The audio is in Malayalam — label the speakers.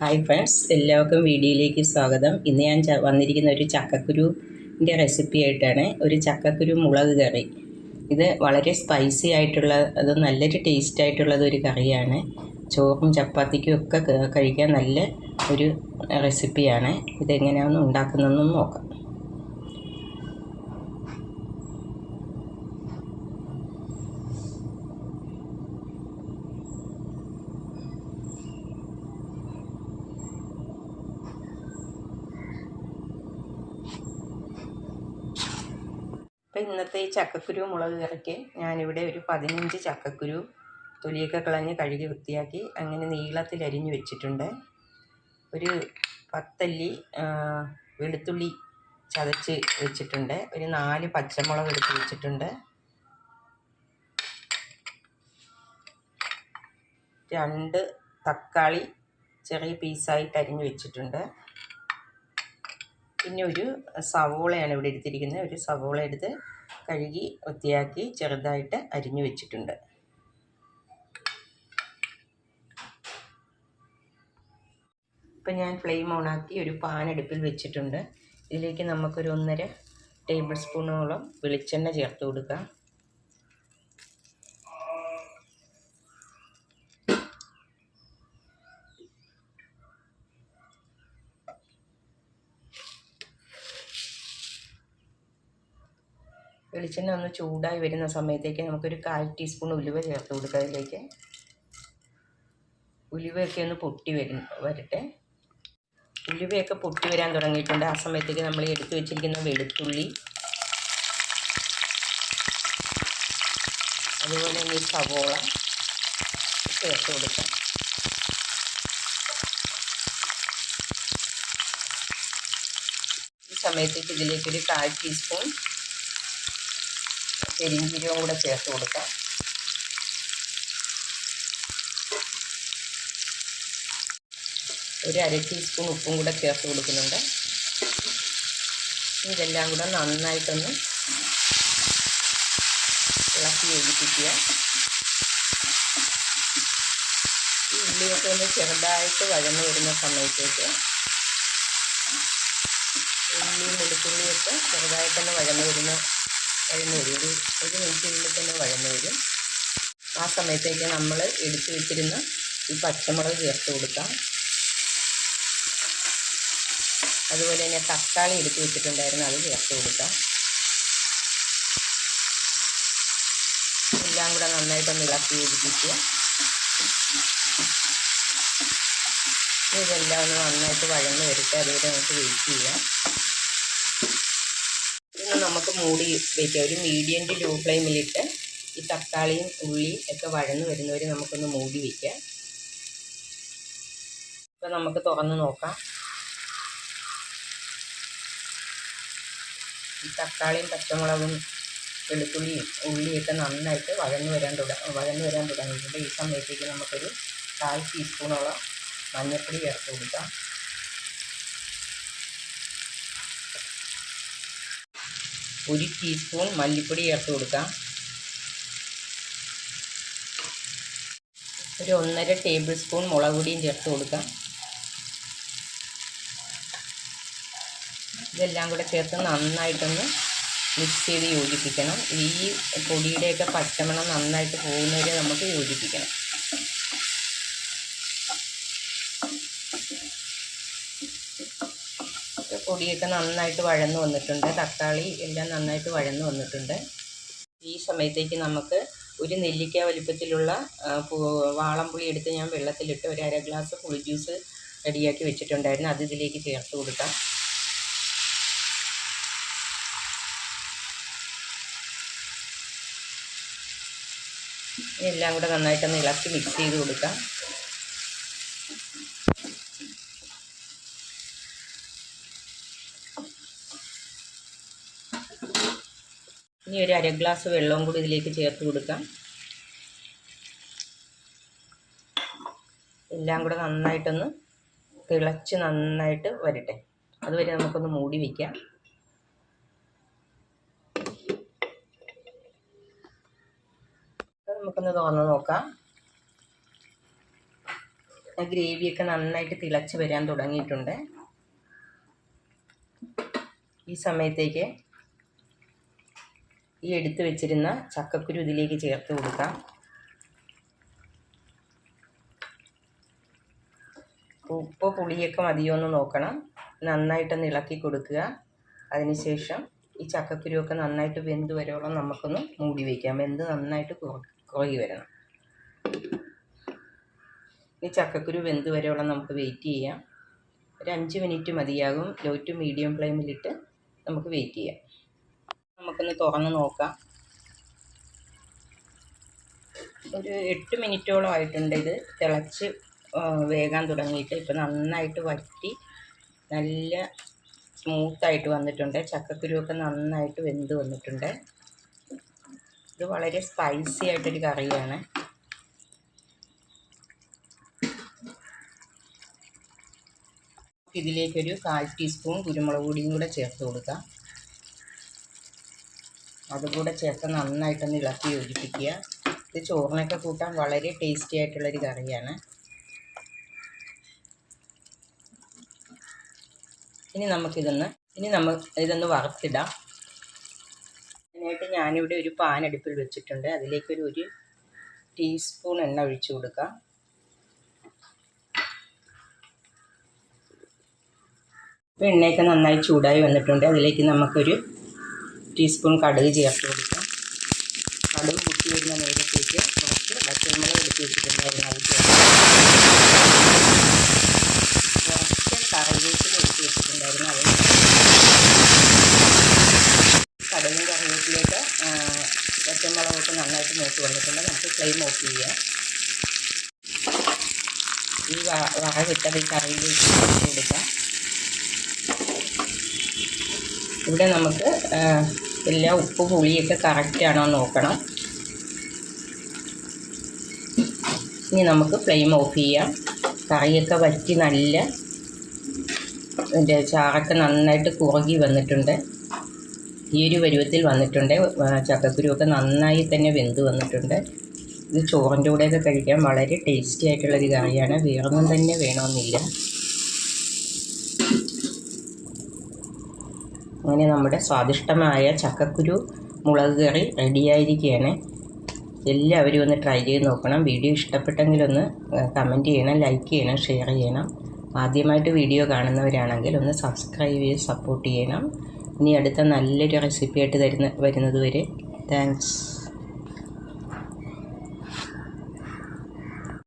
Speaker 1: ഹായ് ഫ്രണ്ട്സ് എല്ലാവർക്കും വീഡിയോയിലേക്ക് സ്വാഗതം. ഇന്ന് ഞാൻ വന്നിരിക്കുന്ന ഒരു ചക്കക്കുരുവിന്റെ റെസിപ്പി ആയിട്ടാണ് ഒരു ചക്കക്കുരു മുളക് കറി. ഇത് വളരെ സ്പൈസി ആയിട്ടുള്ള അത് നല്ലൊരു ടേസ്റ്റ് ആയിട്ടുള്ളത് ഒരു കറിയാണ്. ചോറും ചപ്പാത്തിക്കും ഒക്കെ കഴിക്കാൻ നല്ല ഒരു റെസിപ്പിയാണ് ഇതെങ്ങനെയാണെന്ന് ഉണ്ടാക്കുന്നതെന്ന് നോക്കാം. അപ്പം ഇന്നത്തെ ഈ ചക്കക്കുരു മുളക് കറിക്ക് ഞാനിവിടെ ഒരു പതിനഞ്ച് ചക്കക്കുരു തൊലിയൊക്കെ കളഞ്ഞ് കഴുകി വൃത്തിയാക്കി അങ്ങനെ നീളത്തിൽ അരിഞ്ഞു വെച്ചിട്ടുണ്ട്. ഒരു പത്തല്ലി വെളുത്തുള്ളി ചതച്ച് വെച്ചിട്ടുണ്ട്. ഒരു നാല് പച്ചമുളക് എടുത്ത് വെച്ചിട്ടുണ്ട്. രണ്ട് തക്കാളി ചെറിയ പീസായിട്ട് അരിഞ്ഞു വെച്ചിട്ടുണ്ട്. പിന്നെ ഒരു സവോളയാണ് ഇവിടെ എടുത്തിരിക്കുന്നത്. ഒരു സവോള എടുത്ത് കഴുകി വൃത്തിയാക്കി ചെറുതായിട്ട് അരിഞ്ഞു വെച്ചിട്ടുണ്ട്. ഇപ്പം ഞാൻ ഫ്ലെയിം ഓണാക്കി ഒരു പാൻ അടുപ്പിൽ വെച്ചിട്ടുണ്ട്. ഇതിലേക്ക് നമുക്കൊരു ഒന്നര ടേബിൾ സ്പൂണോളം വെളിച്ചെണ്ണ ചേർത്ത് കൊടുക്കാം. വെളിച്ചെണ്ണ ഒന്ന് ചൂടായി വരുന്ന സമയത്തേക്ക് നമുക്കൊരു കാൽ ടീസ്പൂൺ ഉലുവ ചേർത്ത് കൊടുക്കുക അതിലേക്ക്. ഉലുവയൊക്കെ ഒന്ന് പൊട്ടി വരും വരട്ടെ. ഉലുവയൊക്കെ പൊട്ടി വരാൻ തുടങ്ങിയിട്ടുണ്ട്. ആ സമയത്തേക്ക് നമ്മൾ എടുത്തു വെച്ചിരിക്കുന്ന വെളുത്തുള്ളി അതുപോലെ തന്നെ സവോള ചേർത്ത് കൊടുക്കാം. ഈ സമയത്തേക്ക് ഇതിലേക്കൊരു കാൽ ടീസ്പൂൺ പെരിഞ്ചീരകം കൂടെ ചേർത്ത് കൊടുക്കാം. ഒരു അര ടീസ്പൂൺ ഉപ്പും കൂടെ ചേർത്ത് കൊടുക്കുന്നുണ്ട്. ഇതെല്ലാം കൂടെ നന്നായിട്ടൊന്ന് ഇളക്കി യോജിപ്പിക്കുക. ഈ ഉള്ളിയൊക്കെ ഒന്ന് ചെറുതായിട്ട് വഴന്ന് വരുന്ന സമയത്തേക്ക് ഉള്ളിയും വെളുത്തുള്ളിയൊക്കെ ചെറുതായിട്ടൊന്ന് വഴന്ന് വരുന്ന വഴന്ന് വരും ഒരു ഒരു മിനിറ്റിനുള്ളിൽ തന്നെ വഴന്ന് വരും ആ സമയത്തേക്ക് നമ്മൾ എടുത്തു വെച്ചിരുന്ന ഈ പച്ചമുളക് ചേർത്ത് കൊടുക്കാം. അതുപോലെ തന്നെ തക്കാളി എടുത്ത് വെച്ചിട്ടുണ്ടായിരുന്നു അത് ചേർത്ത് കൊടുക്കാം. എല്ലാം കൂടെ നന്നായിട്ടൊന്ന് ഇളക്കി യോജിപ്പിക്കുക. ഇതെല്ലാം ഒന്ന് നന്നായിട്ട് വഴന്ന് വരട്ടെ അതുവരെ നമുക്ക് വെയിറ്റ് ചെയ്യാം. നമുക്ക് മൂടി വയ്ക്കാം ഒരു മീഡിയം ടു ലോ ഫ്ലെയിമിലിട്ട് ഈ തക്കാളിയും ഉള്ളിയും ഒക്കെ വഴന്ന് വരുന്നവരെ നമുക്കൊന്ന് മൂടി വയ്ക്കാം ഇപ്പം നമുക്ക് തുറന്ന് നോക്കാം. ഈ തക്കാളിയും പച്ചമുളകും വെളുത്തുള്ളിയും ഉള്ളിയൊക്കെ നന്നായിട്ട് വഴന്ന് വരാൻ തുട വഴന്ന് വരാൻ തുടങ്ങിയിട്ടുണ്ട് ഈ സമയത്തേക്ക് നമുക്കൊരു കാൽ ടീസ്പൂണോളം മഞ്ഞൾപ്പൊടി ചേർത്ത് കൊടുക്കാം. ഒരു ടീസ്പൂൺ മല്ലിപ്പൊടി ചേർത്ത് കൊടുക്കാം. ഒരു ഒന്നര ടേബിൾ സ്പൂൺ മുളക് പൊടിയും ചേർത്ത് കൊടുക്കാം. ഇതെല്ലാം കൂടെ ചേർത്ത് നന്നായിട്ടൊന്ന് മിക്സ് ചെയ്ത് യോജിപ്പിക്കണം. ഈ പൊടിയുടെയൊക്കെ പച്ചമണം നന്നായിട്ട് പോകുന്നവരെ നമുക്ക് യോജിപ്പിക്കണം ഇപ്പൊ പൊടിയൊക്കെ നന്നായിട്ട് വഴന്ന് വന്നിട്ടുണ്ട്. തക്കാളി എല്ലാം നന്നായിട്ട് വഴന്ന് വന്നിട്ടുണ്ട്. ഈ സമയത്തേക്ക് നമുക്ക് ഒരു നെല്ലിക്ക വലിപ്പത്തിലുള്ള വാളം പുളി വാളംപുളി എടുത്ത് ഞാൻ വെള്ളത്തിലിട്ട് ഒരു അര ഗ്ലാസ് പുളി ജ്യൂസ് റെഡിയാക്കി വെച്ചിട്ടുണ്ടായിരുന്നു. അത് ഇതിലേക്ക് ചേർത്ത് കൊടുക്കാം. എല്ലാം കൂടെ നന്നായിട്ടൊന്ന് ഇളക്കി മിക്സ് ചെയ്ത് കൊടുക്കാം. ഇനി ഒരു അര ഗ്ലാസ് വെള്ളവും കൂടി ഇതിലേക്ക് ചേർത്ത് കൊടുക്കാം. എല്ലാം കൂടെ നന്നായിട്ടൊന്ന് തിളച്ച് നന്നായിട്ട് വരട്ടെ. അതുവരെ നമുക്കൊന്ന് മൂടി വയ്ക്കാം നമുക്കൊന്ന് തുറന്ന് നോക്കാം. ഗ്രേവിയൊക്കെ നന്നായിട്ട് തിളച്ച് വരാൻ തുടങ്ങിയിട്ടുണ്ട്. ഈ സമയത്തേക്ക് ഈ എടുത്തു വെച്ചിരുന്ന ചക്കക്കുരു ഇതിലേക്ക് ചേർത്ത് കൊടുക്കാം. ഉപ്പ് പുളിയൊക്കെ മതിയോ എന്ന് നോക്കണം. നന്നായിട്ടൊന്ന് ഇളക്കി കൊടുക്കുക. അതിനുശേഷം ഈ ചക്കക്കുരുവൊക്കെ നന്നായിട്ട് വെന്ത് വരോളം നമുക്കൊന്ന് മൂടി വയ്ക്കാം വെന്ത് നന്നായിട്ട് കുറകി വരണം. ഈ ചക്കക്കുരു വെന്ത് വരോളം നമുക്ക് വെയിറ്റ് ചെയ്യാം. ഒരു അഞ്ച് മിനിറ്റ് മതിയാകും. ലോ ടു മീഡിയം ഫ്ലെയിമിലിട്ട് നമുക്ക് വെയിറ്റ് ചെയ്യാം. നമുക്കൊന്ന് തുറന്ന് നോക്കാം. ഒരു എട്ട് മിനിറ്റോളം ആയിട്ടുണ്ട് ഇത് തിളച്ച് വേഗം തുടങ്ങിയിട്ട്. ഇപ്പോൾ നന്നായിട്ട് വറ്റി നല്ല സ്മൂത്തായിട്ട് വന്നിട്ടുണ്ട്. ചക്കക്കുരുവൊക്കെ നന്നായിട്ട് വെന്ത് വന്നിട്ടുണ്ട്. ഇത് വളരെ സ്പൈസി ആയിട്ടൊരു കറിയാണ്. ഇതിലേക്കൊരു കാൽ ടീസ്പൂൺ കുരുമുളക് പൊടിയും കൂടെ ചേർത്ത് കൊടുക്കാം. അതുകൂടെ ചേർത്ത് നന്നായിട്ടൊന്ന് ഇളക്കി യോജിപ്പിക്കുക. ഇത് ചോറിനൊക്കെ കൂട്ടാൻ വളരെ ടേസ്റ്റി ആയിട്ടുള്ളൊരു കറിയാണ്. ഇനി നമുക്കിതൊന്ന് ഇനി നമ്മൾ ഇതൊന്ന് വറുത്തിടാം. അതിനായിട്ട് ഞാനിവിടെ ഒരു പാൻ അടുപ്പിൽ വെച്ചിട്ടുണ്ട്. അതിലേക്കൊരു ഒരു ടീസ്പൂൺ എണ്ണ ഒഴിച്ചു കൊടുക്കാം. ഇപ്പോൾ എണ്ണയൊക്കെ നന്നായി ചൂടായി വന്നിട്ടുണ്ട്. അതിലേക്ക് നമുക്കൊരു ടീസ്പൂൺ കടുക് ചേർത്ത് കൊടുക്കാം. കടുക് പൊട്ടി വരുന്ന നേരത്തേക്ക് കുറച്ച് പച്ചമുളക് എടുത്ത് വെച്ചിട്ടുണ്ടായിരുന്നു അത് ചേർത്ത് കുറച്ച് കറിവേപ്പില എടുത്ത് വെച്ചിട്ടുണ്ടായിരുന്നു. അത് കടുകും കറിവേപ്പിലേക്ക് പച്ചമുളകൊക്കെ നന്നായിട്ട് മൂത്ത് വന്നിട്ടുണ്ട്. നമുക്ക് ഫ്ലെയിം ഓഫ് ചെയ്യാം. ഈ വറവിട്ടത് ഈ കറിയിലേക്ക് കൊടുക്കാം ഇവിടെ നമുക്ക് എല്ലാ ഉപ്പ് പുളിയൊക്കെ കറക്റ്റാണോ നോക്കണം. ഇനി നമുക്ക് ഫ്ലെയിം ഓഫ് ചെയ്യാം. കറിയൊക്കെ വറ്റി നല്ല ഇതിന്റെ ചാറൊക്കെ നന്നായിട്ട് കുറുകി വന്നിട്ടുണ്ട്. ഈ ഒരു പരുവത്തിൽ വന്നിട്ടുണ്ട്. ചക്കക്കുരുവൊക്കെ നന്നായി തന്നെ വെന്ത് വന്നിട്ടുണ്ട്. ഇത് ചോറിന്റെ കൂടെയൊക്കെ കഴിക്കാൻ വളരെ ടേസ്റ്റി ആയിട്ടുള്ളൊരു കറിയാണ്. വേറൊന്നും തന്നെ വേണമെന്നില്ല. അങ്ങനെ നമ്മുടെ സ്വാദിഷ്ടമായ ചക്കക്കുരു മുളക് കറി റെഡിയായിരിക്കുകയാണ് എല്ലാവരും ഒന്ന് ട്രൈ ചെയ്ത് നോക്കണം. വീഡിയോ ഇഷ്ടപ്പെട്ടെങ്കിൽ ഒന്ന് കമന്റ് ചെയ്യണം ലൈക്ക് ചെയ്യണം ഷെയർ ചെയ്യണം. ആദ്യമായിട്ട് വീഡിയോ കാണുന്നവരാണെങ്കിൽ ഒന്ന് സബ്സ്ക്രൈബ് ചെയ്ത് സപ്പോർട്ട് ചെയ്യണം. ഇനി അടുത്ത നല്ലൊരു റെസിപ്പി ആയിട്ട് തരുന്ന വരുന്നത് വരെ. താങ്ക്സ്